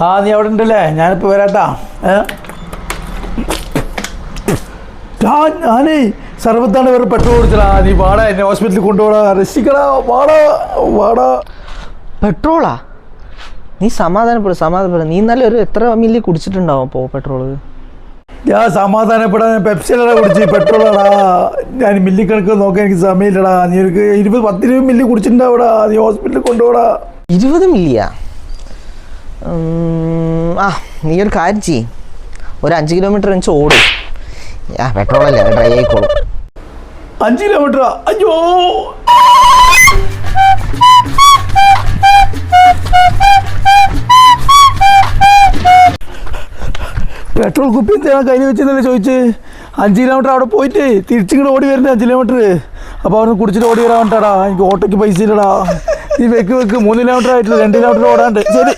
ആ നീ അവിടെ ഉണ്ടല്ലേ? ഞാനിപ്പോൾ വരാട്ടാ. ഞാൻ ഞാനേ സർവത്താണ് വേറെ പെട്രോൾ കൊടുത്തടാ നീ വാടാ എന്നെ ഹോസ്പിറ്റലിൽ കൊണ്ടുപോടാ. രക്ഷിക്കടാ വാടാ വാടാ. പെട്രോളാ നീ സമാധാനപ്പെടും സമാധാനപ്പെടും. നീ നല്ല ഒരു എത്ര മില്ലി കുടിച്ചിട്ടുണ്ടാവും അപ്പോൾ പെട്രോൾ ഞാൻ സമാധാനപ്പെടാൻ പെപ്സിലടാ കുടിച്ച് പെട്രോളാടാ ഞാൻ മില്ലി കണക്ക് നോക്കാൻ എനിക്ക് സമയമില്ലടാ. നീ ഒരു ഇരുപത് പത്തിരുപത് മില്ലി കുടിച്ചിട്ടുണ്ടാവടാ. നീ ഹോസ്പിറ്റലിൽ കൊണ്ടുപോടാ. ഇരുപത് മില്ലിയാ? ആ നീ ഒരു കാര്യം ചെയ്യും. ഒരു അഞ്ച് കിലോമീറ്റർ വെച്ച് ഓടും. ആ പെട്രോൾ അല്ലേ? ഡ്രൈ ആയിക്കോളും. അഞ്ച് കിലോമീറ്റർ അയ്യോ. പെട്രോൾ കുപ്പി എന്തിനാ കയ്യിൽ വെച്ചെന്നല്ലേ ചോദിച്ച്? അഞ്ച് കിലോമീറ്റർ അവിടെ പോയിട്ട് തിരിച്ചിങ്ങോട്ട് ഓടി വരുന്നത് അഞ്ച് കിലോമീറ്റർ അപ്പോൾ അവിടെ കുടിച്ചിട്ട് ഓടി വരാൻ വേണ്ടാടാ എനിക്ക് ഓട്ടോയ്ക്ക് പൈസ ഇല്ലടാ നീ വെക്ക് വെക്ക്. മൂന്ന് കിലോമീറ്റർ ആയിട്ടില്ല രണ്ട് കിലോമീറ്റർ ഓടാണ്ട്. ശരി.